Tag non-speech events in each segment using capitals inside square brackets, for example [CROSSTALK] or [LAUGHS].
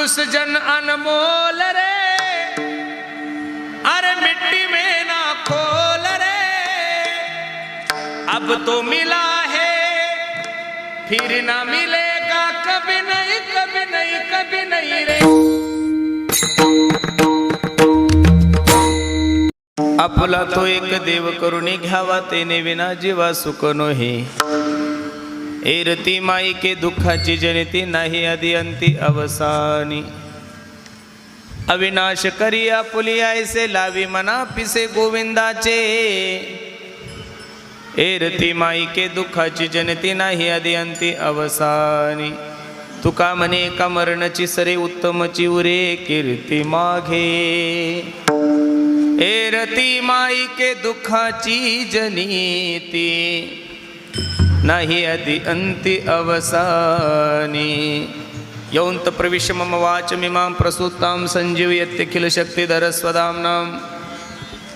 मानुष जन अनमोल रे। अरे मिट्टी में ना खोल रे। अब तो मिला है फिर ना मिलेगा। कभी नहीं कभी नहीं कभी नहीं रे। आपला तो एक देव करुणी घ्यावा तेने विना जीवा सुख नोही। एरती माई के दुःखाची जनिती नाही अधियंती अवसानी. अविनाश करी आपुली ऐसे लावी मना पिसे गोविंदाचे. एरती माई के दुःखाची जनती नाही आधी अवसानी. तुका म्हणे का मरणची सरे उत्तमची उरे कीर्ती माघे. एरती माई के दुःखाची जनिती. नाही अति अंति अवसानी। यौंत प्रविश मम वाच मिमां प्रसूतां संजीवयत्यखिल शक्तिधर स्वदाम्नाम्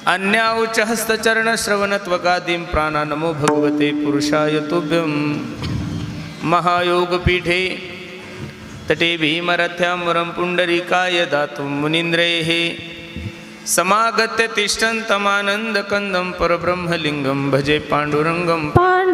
अन्याउच हस्तचरणश्रवणत्वगादीं प्राणा नमो भगवते पुरुषाय तुभ्यं। महायोगपीठे तटे भीमरथ्यां वरं पुण्डरीकाय दातुं मुनीन्द्रैः। समागत्य तिष्ठन्तमानन्दकन्दं परब्रह्मलिङ्गं भजे पाण्डुरङ्गं। पांडुरंगा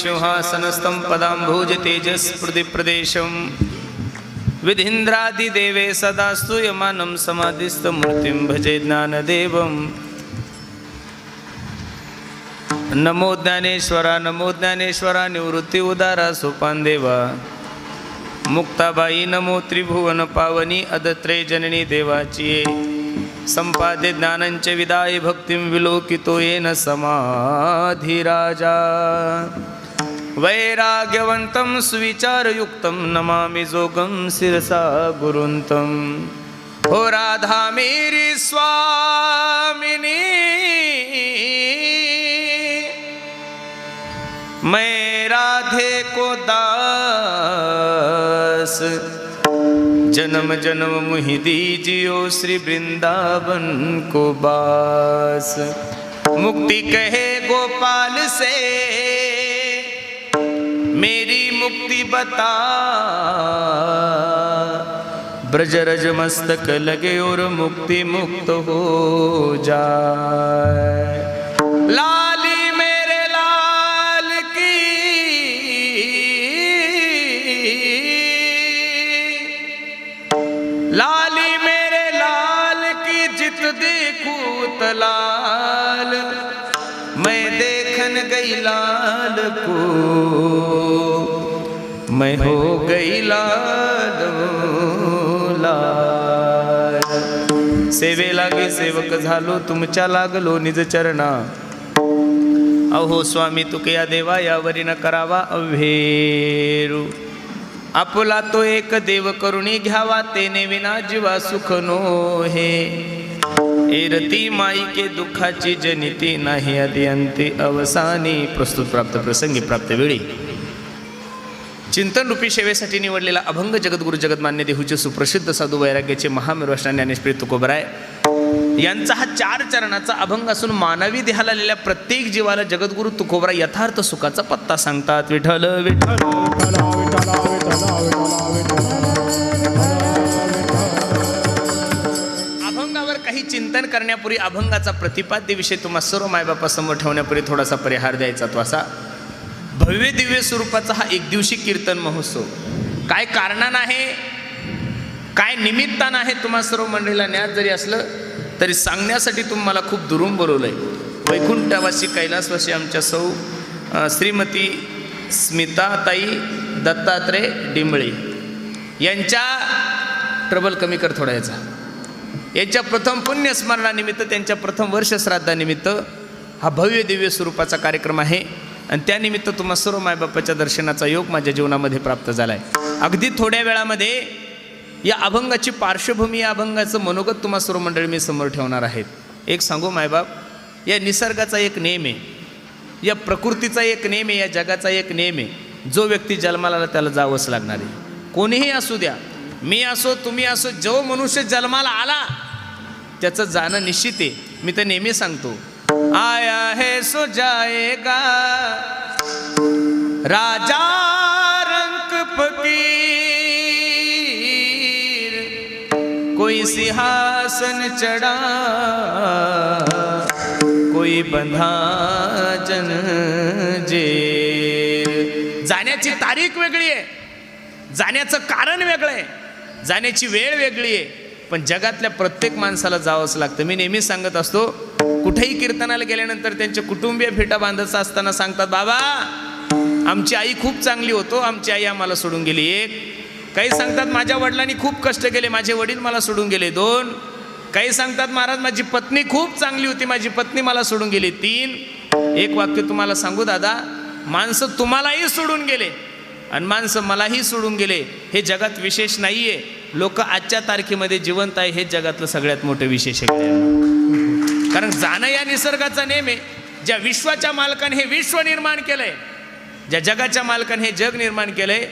अलङ्कापुरीरम्भे सिंहासनस्थं पदाम्भोज तेजस्पृदिप्रदेशं विधीन्द्रादिदेवे सदा स्तूयमानं समाधिस्थमूर्तिं भजे ज्ञानदेवम्। नमो ज्ञानेश्वरा नमो ज्ञानेश्वरा निवृत्ती उदारा सोपानदेवा। मुक्ताबाई नमो त्रिभुवन पावनी अदत्रे जननी देवाची संपाद्य ज्ञानंच विदाय भक्तिं विलोकितो येन समाधिराजा। वैराग्यवन्तं सुविचारयुक्तं नमामि जोगं शिरसा गुरुन्तं। हो राधा मेरी स्वामिनी मैं राधे को दास। जन्म जन्म मुहि दीजियो श्री वृंदावन को बास। मुक्ति कहे गोपाल से मेरी मुक्ति बता। ब्रजरज मस्तक लगे और मुक्ति मुक्त हो जाए। लाली मेरे लाल की। लाली मेरे लाल की जित देखू तलाल। गई लाल को। मैं हो गई लाल लाल। सेवे लागे सेवक झालो तुमच्या लागलो निज चरणा। अहो स्वामी तुकया देवा यावरी न करावा अव्हेरू। आपला तो एक देव करुणी घ्यावा तेने विना जीवा सुख नो हे एरती माईके दुःखाची जनिती नाही अदियंती अवसानी प्रस्तुत प्राप्त प्रसंगी प्राप्त वेळी. चिंतन रूपी सेवेसाठी निवडलेला अभंग जगद्गुरु जगतमान्य देहूचे सुप्रसिद्ध साधू वैराग्याचे महामिरवष्णा ज्ञानेश्वरी तुकोबराय यांचा हा चार चरणाचा अभंग असून मानवी देहाला आलेल्या प्रत्येक जीवाला जगद्गुरु तुकोबरा यथार्थ सुखाचा पत्ता सांगतात. विठ्ठल विठ्ठल चिंतन करण्यापूर्वी अभंगाचा प्रतिपाद्य विषय तुम्हा सर्व मायबापासमोर ठेवण्यापूर्वी थोडासा परिहार द्यायचा तो असा. भव्य दिव्य स्वरूपाचा हा एक दिवशी कीर्तन महोत्सव. काय कारणानं आहे? काय निमित्तानं आहे तुम्हा सर्व मंडळीला ज्ञात जरी असलं तरी सांगण्यासाठी तुम्हाला खूप दुरून बोलवलंय. वैकुंठवासी कैलासवासी आमच्या सौ श्रीमती स्मिताताई दत्तात्रय डिंबळे. यांच्या ट्रबल कमी कर थोडा याचा. यांच्या प्रथम पुण्यस्मरणानिमित्त त्यांच्या प्रथम वर्ष श्राद्धानिमित्त हा भव्य दिव्य स्वरूपाचा कार्यक्रम आहे. आणि त्यानिमित्त तुम्हा सर्व मायबापाच्या दर्शनाचा योग माझ्या जीवनामध्ये प्राप्त झाला आहे अगदी थोड्या वेळामध्ये या अभंगाची पार्श्वभूमी या अभंगाचं मनोगत तुम्हा सर्व मंडळी मी समोर ठेवणार आहेत एक सांगू मायबाप या निसर्गाचा एक नेम आहे. या प्रकृतीचा एक नेम आहे या जगाचा एक नेम आहे. जो व्यक्ती जन्माला त्याला जावंच लागणार आहे. कोणीही असू द्या मी असो तुम्ही असो जो मनुष्य जन्माला आला त्याचं जाणं निश्चित आहे. मी तर नेहमी सांगतो आया है सो जाएगा. राजा रंक फकीर कोई सिंहासन चढ़ा कोई बंधा जन जे जाण्याची तारीख वेगळी आहे. जाण्याचं कारण वेगळं आहे. जाण्याची वेळ वेगळी आहे. पण जगातल्या प्रत्येक माणसाला जावंच लागतं. मी नेहमी सांगत असतो कुठेही कीर्तनाला गेल्यानंतर त्यांचे कुटुंबीय फेटा बांधत असताना सांगतात बाबा आमची आई खूप चांगली होतो. आमची आई आम्हाला सोडून गेली एक. काही सांगतात माझ्या वडिलांनी खूप कष्ट केले. माझे वडील मला सोडून गेले दोन. काही सांगतात महाराज माझी पत्नी खूप चांगली होती. माझी पत्नी मला सोडून गेली तीन. एक वाक्य तुम्हाला सांगू दादा माणसं तुम्हालाही सोडून गेले. आणि माणसं मलाही सोडून गेले. हे जगात विशेष नाही आहे लोक आजच्या तारखेमध्ये जिवंत आहे हे जगातलं सगळ्यात मोठं विशेष आहे. कारण जाणं या निसर्गाचा नेम आहे. ज्या विश्वाच्या मालकाने हे विश्व निर्माण केलंय ज्या जगाच्या मालकाने हे जग निर्माण केलंय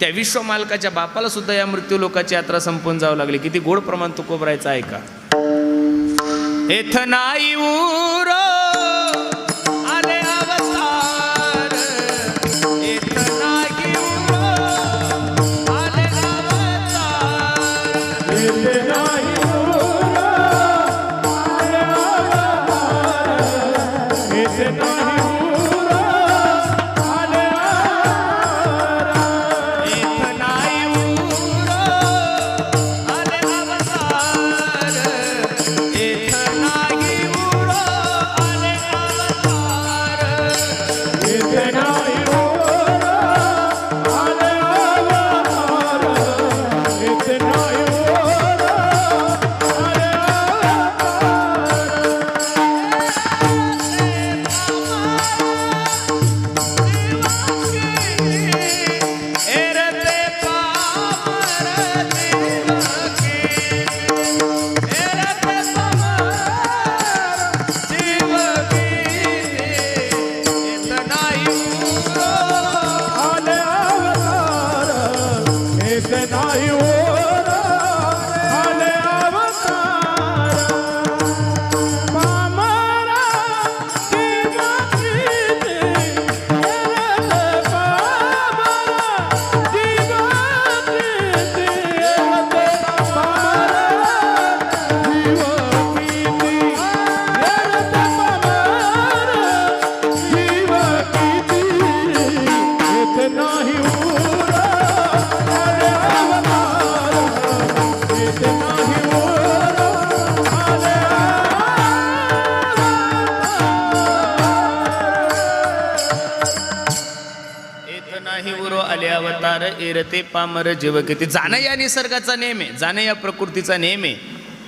त्या विश्व मालकाच्या बापाला सुद्धा या मृत्यू लोकाची यात्रा संपून जावं लागली. किती गोड प्रमाण तो कोबरायचं आहे का? एथ नाही उरो Senhor. एरते पामर जीव किती जाणं या निसर्गाचा नेम आहे जाणं या प्रकृतीचा नेम आहे.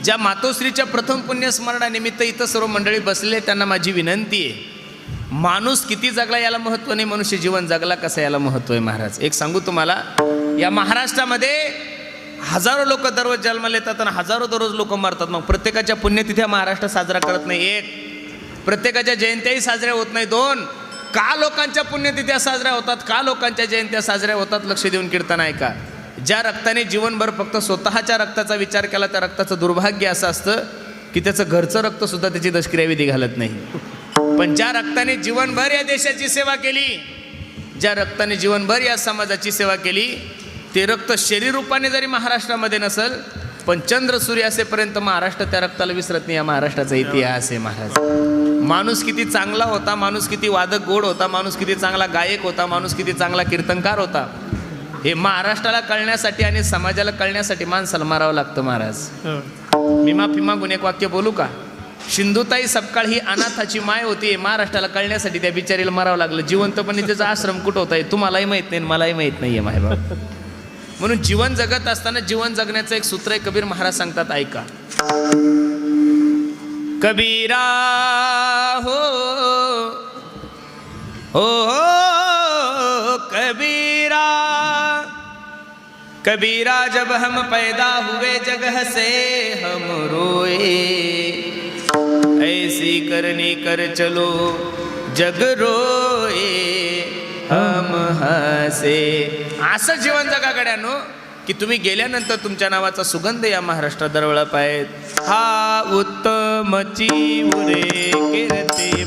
ज्या मातोश्रीच्या प्रथम पुण्यस्मरणानिमित्त इथं सर्व मंडळी बसले त्यांना माझी विनंती आहे. माणूस किती जगला याला महत्त्व नाही मनुष्य जीवन जगला कसं याला महत्त्व आहे महाराज? एक सांगू तुम्हाला या महाराष्ट्रामध्ये हजारो लोक दररोज जन्माला येतात आणि हजारो दररोज लोक मरतात. मग प्रत्येकाच्या पुण्यतिथ्या महाराष्ट्र साजरा करत नाही एक. प्रत्येकाच्या जयंत्याही साजऱ्या होत नाही दोन. का लोकांच्या पुण्यतिथ्या साजऱ्या होतात? का लोकांच्या जयंत्या साजऱ्या होतात? लक्ष देऊन कीर्तन ऐका. ज्या रक्ताने जीवनभर फक्त स्वतःच्या रक्ताचा विचार केला त्या रक्ताचं दुर्भाग्य असं असतं की त्याचं घरचं रक्त सुद्धा त्याची दशक्रियाविधी घालत नाही. पण ज्या रक्ताने जीवनभर या देशाची सेवा केली ज्या रक्ताने जीवनभर या समाजाची सेवा केली ते रक्त शरीर रूपाने जरी महाराष्ट्रामध्ये नसल पण चंद्र सूर्य असेपर्यंत महाराष्ट्र त्या रक्ताला विसरत नाही. या महाराष्ट्राचा इतिहास आहे महाराज. माणूस किती चांगला होता माणूस किती वादक गोड होता माणूस किती चांगला गायक होता माणूस किती चांगला कीर्तनकार होता. हे महाराष्ट्राला कळण्यासाठी आणि समाजाला कळण्यासाठी माणसाला मारावं लागतं महाराज. मिमा फिमा एक वाक्य बोलू का? सिंधुताई सपकाळ ही अनाथाची माय होती महाराष्ट्राला कळण्यासाठी त्या बिचारीला मारावं लागलं. जिवंतपणे त्याचा आश्रम कुठं होता हे तुम्हालाही माहीत नाही मलाही माहीत नाहीये मायबाप म्हणून जीवन जगत असताना जीवन जगण्याचं एक सूत्र आहे कबीर महाराज सांगतात ऐका. कबीरा हो हो हो कबीरा। कबीरा जब हम पैदा हुए जगह से हम रोए। ऐसी करनी कर चलो जग रोए। हम हसे। असं जीवन जगाकड्यानो। की तुम्ही गेल्यानंतर तुमच्या नावाचा सुगंध या महाराष्ट्रात दरवळा पाहिजे हा उत्तमची उरे कीर्ती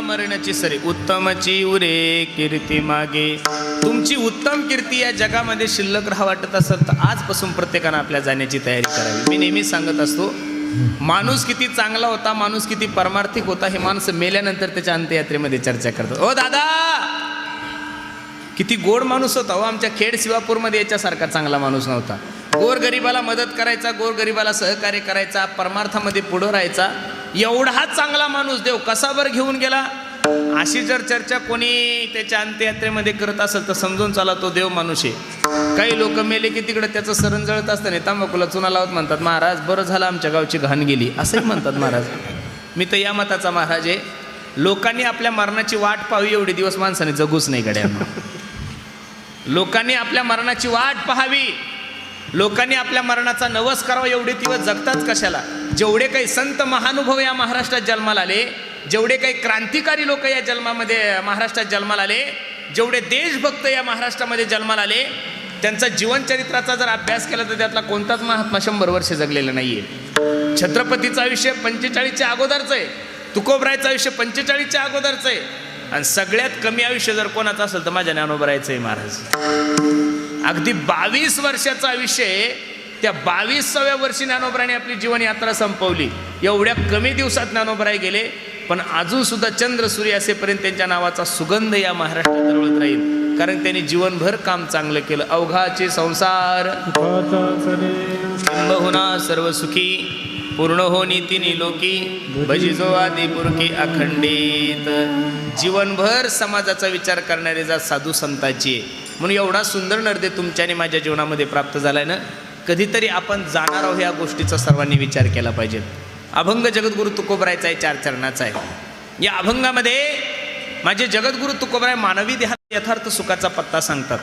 मरणाची सरी? उत्तमची उरे कीर्ती मागे. तुमची उत्तम कीर्ती या जगामध्ये शिल्लक राहा वाटत असेल तर आजपासून प्रत्येकानं आपल्या जाण्याची तयारी करावी. मी नेहमी सांगत असतो माणूस किती चांगला होता माणूस किती परमार्थिक होता हे माणूस मेल्यानंतर त्याच्या अंत्ययात्रेमध्ये चर्चा करतात. ओ दादा! किती गोड माणूस होता हो आमच्या खेड शिवापूरमध्ये याच्यासारखा चांगला माणूस नव्हता. गोरगरिबाला मदत करायचा गोरगरिबाला सहकार्य करायचा परमार्थामध्ये पुढं राहायचा एवढा चांगला माणूस देव कसा बर घेऊन गेला? अशी जर चर्चा कोणी त्याच्या अंत्ययात्रेमध्ये करत असेल तर समजून चला तो देव माणूस आहे. काही लोक मेले की तिकडे त्याचं सरण जळत असताना तांबाखूला चुना लावत म्हणतात महाराज बरं झालं आमच्या गावची घाण गेली. असंही म्हणतात महाराज. मी तर या मताचा महाराज आहे. लोकांनी आपल्या मरणाची वाट पाहावी एवढे दिवस माणसाने जगूच नाही गड्यांना. लोकांनी आपल्या मरणाची वाट पाहावी. लोकांनी आपल्या मरणाचा नवस करावा एवढे दिवस जगतात कशाला? जेवढे काही संत महानुभव या महाराष्ट्रात जन्माला आले जेवढे काही क्रांतिकारी लोक या जन्मामध्ये महाराष्ट्रात जन्माला आले जेवढे देशभक्त या महाराष्ट्रामध्ये जन्माला आले त्यांचा जीवनचरित्राचा जर अभ्यास केला तर त्यातला कोणताच महात्मा शंभर वर्ष जगलेला आहे छत्रपतीचं आयुष्य पंचेचाळीसच्या अगोदरचं आहे. तुकोबरायचं आयुष्य पंचेचाळीसच्या अगोदरचं आहे. आणि सगळ्यात कमी आयुष्य जर कोणाचं असेल तर माझ्या ज्ञानोबरायचं आहे महाराज. अगदी बावीस वर्षाचं आयुष्य त्या बावीसाव्या वर्षी ज्ञानोबराने आपली जीवनयात्रा संपवली. एवढ्या कमी दिवसात ज्ञानोबराय गेले. पण अजून सुद्धा चंद्र सूर्य असेपर्यंत त्यांच्या नावाचा सुगंध या महाराष्ट्रात दरवळत राहील. कारण त्यांनी जीवनभर काम चांगलं केलं. अवघाचे संसार. बहुना सर्व सुखी पूर्ण होनी नीती लोकी भजिजो आदी पुरकी अखंडित. जीवनभर समाजाचा विचार करणारे जा साधू संताची आहे. म्हणून एवढा सुंदर नर्दे तुमच्याने माझ्या जीवनामध्ये प्राप्त झालाय ना कधीतरी आपण जाणार आहोत या गोष्टीचा सर्वांनी विचार केला पाहिजे. अभंग जगद्गुरु तुकोबरायचा आहे चार चरणाचा आहे. या अभंगामध्ये माझे जगद्गुरु तुकोबराय मानवी देहात यथार्थ सुखाचा पत्ता सांगतात.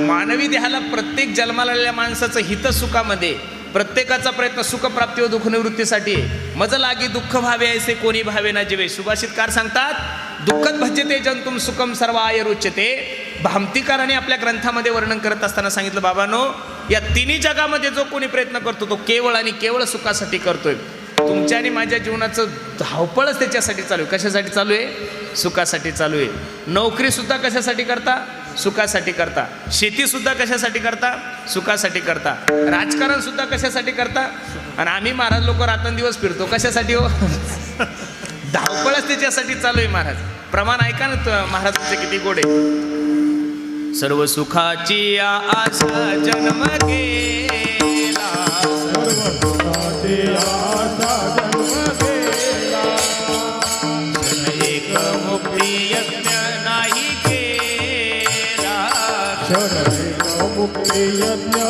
मानवी देहाला प्रत्येक जन्माला माणसाचं हित सुखामध्ये प्रत्येकाचा प्रयत्न सुखप्राप्ती व दुःखनिवृत्तीसाठी आहे. मज लागी दुःख भावे ऐसे कोणी भावे ना जीवे. सुभाषितकार सांगतात दुःखद भज्यते जंतुम सुखम सर्व आय रुच्यते भामतीकाराने आपल्या ग्रंथामध्ये वर्णन करत असताना सांगितलं बाबानो या तिन्ही जगामध्ये जो कोणी प्रयत्न करतो तो केवळ आणि केवळ सुखासाठी करतोय. तुमच्या आणि माझ्या जीवनाचं धावपळच त्याच्यासाठी चालू आहे. कशासाठी चालू आहे? सुखासाठी चालू आहे. नोकरीसुद्धा कशासाठी करता? सुखासाठी करता. शेती सुद्धा कशासाठी करता? सुखासाठी करता. राजकारण सुद्धा कशासाठी करता? आणि आम्ही महाराज लोक रात्रंदिवस फिरतो. कशासाठी हो? [LAUGHS] धावपळच त्याच्यासाठी चालू आहे महाराज. प्रमाण ऐका ना महाराजांचे किती गोडे सर्व सुखाची आशा जन्म गेला सर्व सुखाची आशा जन्म गेला मुक्ती यज्ञ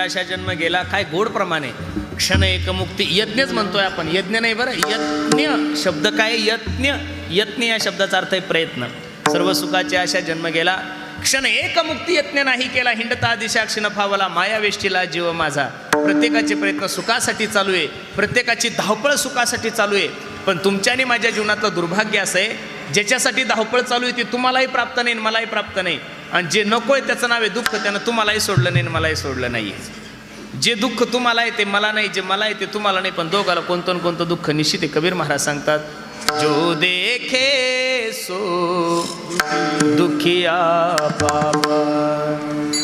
अशा जन्म गेला काय गोडप्रमाणे क्षण एक मुक्ती यज्ञच म्हणतोय आपण. यज्ञ नाही बरं यज्ञ शब्द काय? यज्ञ यत्न या शब्दाचा अर्थ आहे प्रयत्न. सर्व सुखाचे अशा जन्म गेला. क्षण एक मुक्ती यज्ञ नाही केला. हिंडता दिशा क्षण फावला माया वेष्टीला जीव माझा. प्रत्येकाचे प्रयत्न सुखासाठी चालू आहे. प्रत्येकाची धावपळ सुखासाठी चालू आहे. पण तुमच्या आणि माझ्या जीवनातलं दुर्भाग्य असं आहे. ज्याच्यासाठी धावपळ चालू आहे ती तुम्हालाही प्राप्त नाही मलाही प्राप्त नाही. आणि जे नको आहे त्याचं नाव आहे दुःख त्यानं तुम्हालाही सोडलं नाही आणि मलाही सोडलं नाही जे दुःख तुम्हाला आहे ते मला नाही जे मला आहे ते तुम्हाला नाही पण दोघाला कोणतं ना कोणतं दुःख निश्चित आहे कबीर महाराज सांगतात जो देखे सो दुखिया बाबा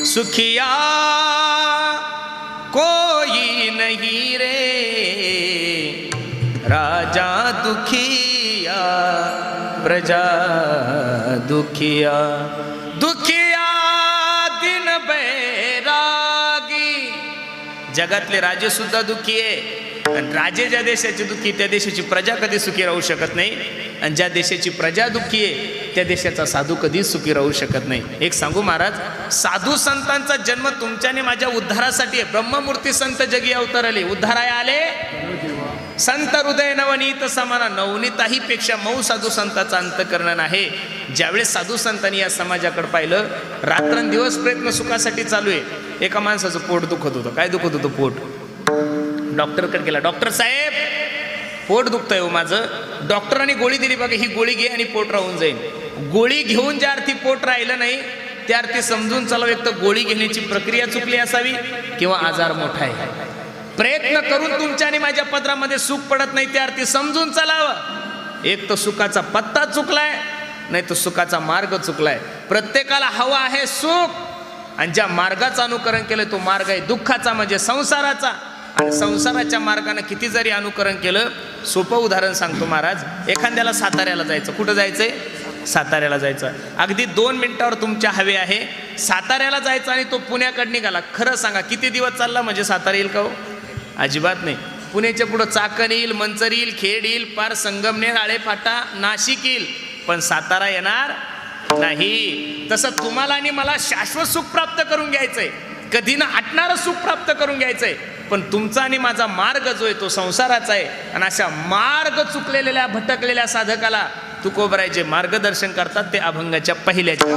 सुखिया कोई नहीं रे राजा दुखिया प्रजा दुखिया दुखी जगातले राजे सुद्धा दुःखी आहे. आणि राजे ज्या देशाची दुःखी त्या देशाची प्रजा कधी सुखी राहू शकत नाही. आणि ज्या देशाची प्रजा दुःखी आहे त्या देशाचा साधू कधीच सुखी राहू शकत नाही. एक सांगू महाराज साधू संतांचा जन्म तुमच्याने माझ्या उद्धारासाठी आहे. ब्रह्ममूर्ती संत जगी अवतरले उद्धाराय आले. संत हृदय नवनीत समाना नवनीताही पेक्षा मऊ साधू संताचा अंतकरण आहे. ज्यावेळेस साधू संतांनी या समाजाकडे पाहिलं रात्रंदिवस प्रयत्न सुखासाठी चालू आहे. एका माणसाचं पोट दुखत होतं. काय दुखत होतं पोट? डॉक्टरकडे गेला. डॉक्टर साहेब पोट दुखतंय हो माझं. डॉक्टरांनी गोळी दिली बघा ही गोळी घे आणि पोट राहून जाईल गोळी घेऊन ज्या अर्थी पोट राहिलं नाही त्या अर्थी समजून चालव एक तर गोळी घेण्याची प्रक्रिया चुकली असावी किंवा आजार मोठा आहे. प्रयत्न करून तुमच्या आणि माझ्या पदरामध्ये सुख पडत नाही त्या अर्थी समजून चालावं. एक तर सुखाचा पत्ता चुकलाय नाही तर सुखाचा मार्ग चुकलाय. प्रत्येकाला हवा आहे सुख आणि ज्या मार्गाचं अनुकरण केलं तो मार्ग आहे दुःखाचा म्हणजे संसाराचा. आणि संसाराच्या मार्गाने किती जरी अनुकरण केलं सोपं उदाहरण सांगतो महाराज एखाद्याला साताऱ्याला जायचं. कुठं जायचंय? साताऱ्याला जायचं. अगदी दोन मिनिटावर तुमच्या हवे आहे. साताऱ्याला जायचं आणि तो पुण्याकडे निघाला. खरं सांगा किती दिवस चालला म्हणजे सातारा येईल का हो? अजिबात नाही. पुण्याच्या पुढं चाकण येईल मंचर येईल खेड येईल पार संगमनेर आळेफाटा नाशिक येईल. पण सातारा येणार नाही. तसं तुम्हाला आणि मला शाश्वत सुख प्राप्त करून घ्यायचंय. कधी ना आटणारं सुख प्राप्त करून घ्यायचंय. पण तुमचा आणि माझा मार्ग जो आहे तो संसाराचा आहे. आणि अशा मार्ग चुकलेल्या भटकलेल्या साधकाला तुकोबरायचे मार्गदर्शन करतात ते अभंगाच्या पहिल्याच्या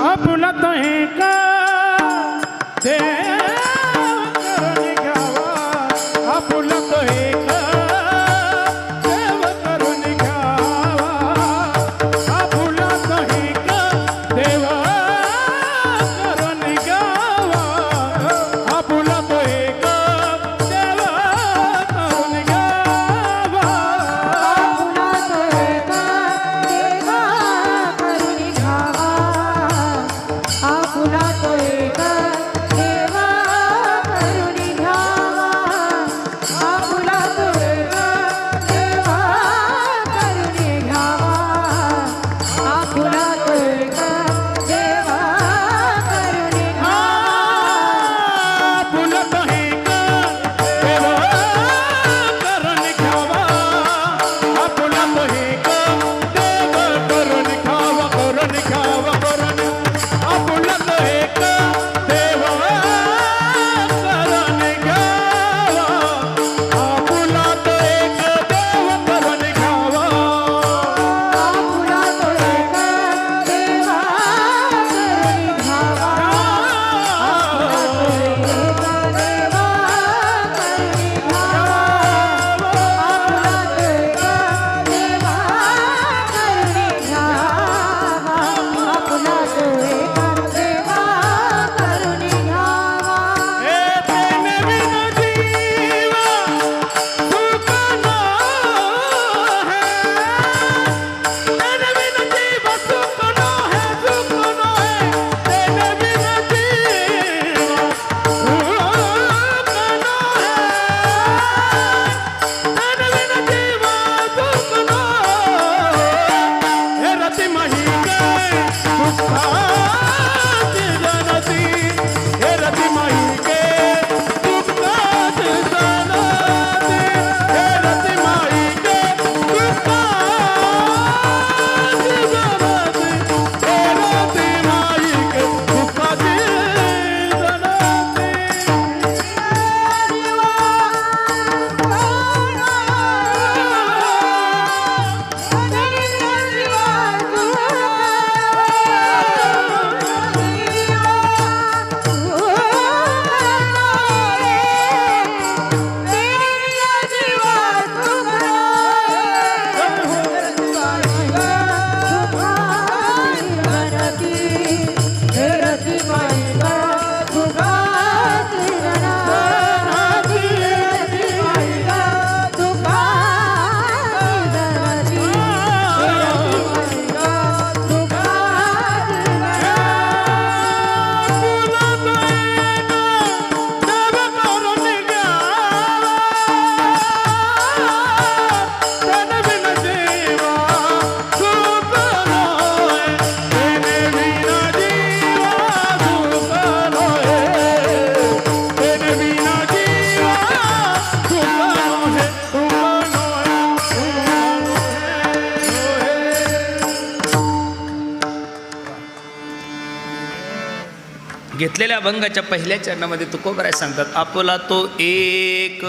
अभंगाच्या पहिल्या चरणामध्ये तुकोबराय सांगतात आपला तो एक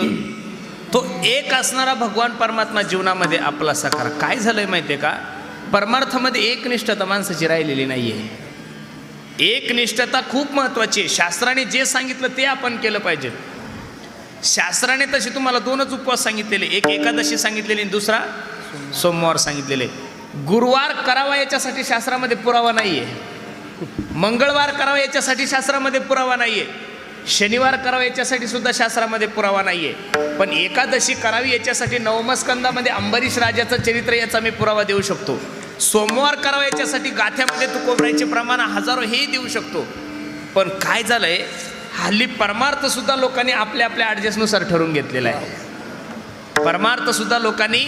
तो एक असणारा भगवान परमात्मा जीवनामध्ये आपला साकार. काय झालंय माहितीये का? परमार्थामध्ये एकनिष्ठता माणसाची राहिलेली नाहीये. एकनिष्ठता खूप महत्वाची आहे. शास्त्राने जे सांगितलं ते आपण केलं पाहिजे. शास्त्राने तसे तुम्हाला दोनच उपवास सांगितलेले. एक एकादशी सांगितलेली आणि दुसरा सोमवार सांगितलेले. गुरुवार करावा याच्यासाठी शास्त्रामध्ये पुरावा नाहीये. मंगळवार करावा याच्यासाठी शास्त्रामध्ये पुरावा नाही आहे शनिवार करावा याच्यासाठी सुद्धा शास्त्रामध्ये पुरावा नाही आहे पण एकादशी करावी याच्यासाठी नवमस्कंदामध्ये अंबरीश राजाचं चरित्र याचा मी पुरावा देऊ शकतो. सोमवार करावा याच्यासाठी गाथ्यामध्ये तुकोबरायचे प्रमाण हजारो हे देऊ शकतो. पण काय झालंय? हल्ली परमार्थ सुद्धा लोकांनी आपल्या आपल्या ॲडजस्टनुसार ठरवून घेतलेला आहे. परमार्थ सुद्धा लोकांनी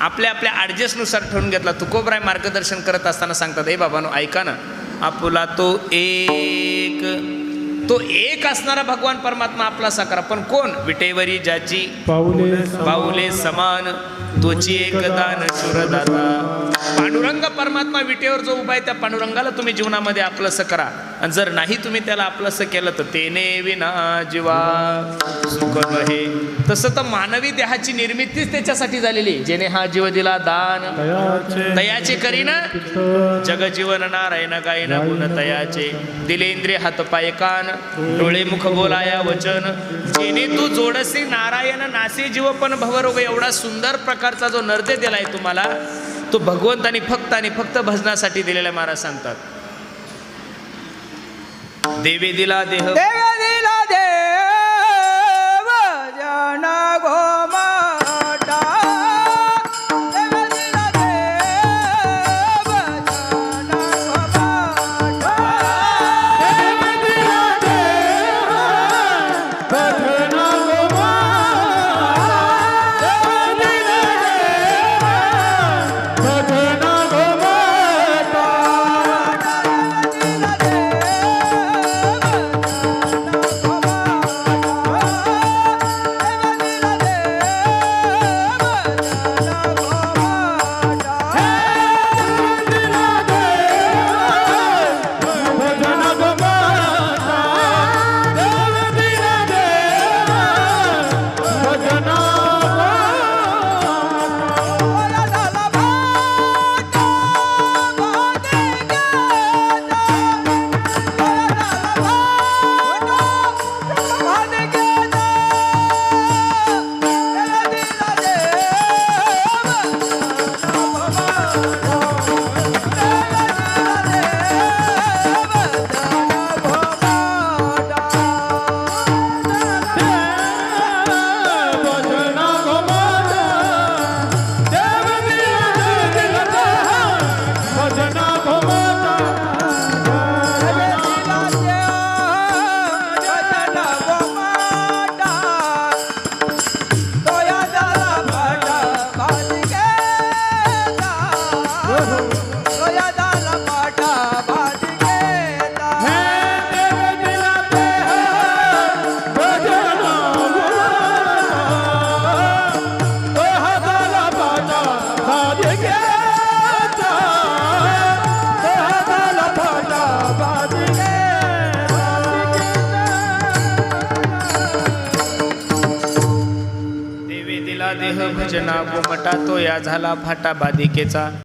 आपल्या आपल्या ॲडजस्टनुसार ठरवून घेतला. तुकोबराय मार्गदर्शन करत असताना सांगतात हे बाबानो ऐका ना. आपुला तो एक तो एक असणारा भगवान परमात्मा आपला साकार. पण कोण? विटेवरी ज्याची पाऊले पाऊले समान. तोची एक दान शुरदाता पांडुरंग परमात्मा विटेवर जो उभा आहे त्या पांडुरंगाला तुम्ही जीवनामध्ये आपलंसं करा आणि जर नाही तुम्ही त्याला आपलंसं केलं तर तेने विना जीवा. सुख नहे. तसं तर मानवी देहाची निर्मितीच त्याच्यासाठी झालेली. जेणे हा जीव दिला दान. तयाचे करीन. जगजीवन नारायण गायन गुण तयाचे दिले इंद्रिय हात पाय कान. डोळे मुख बोलाया वचन. जेणे तू जोडसी नारायण नासे जीव पण भवरोग. एवढा सुंदर प्रकारचा जो नर्दे दिलाय तुम्हाला तो भगवंतानी फक्त आणि फक्त भजनासाठी दिलेला महाराज सांगतात. देवे दिला देह. देव दिला झाला फाटा बाधिकेचा.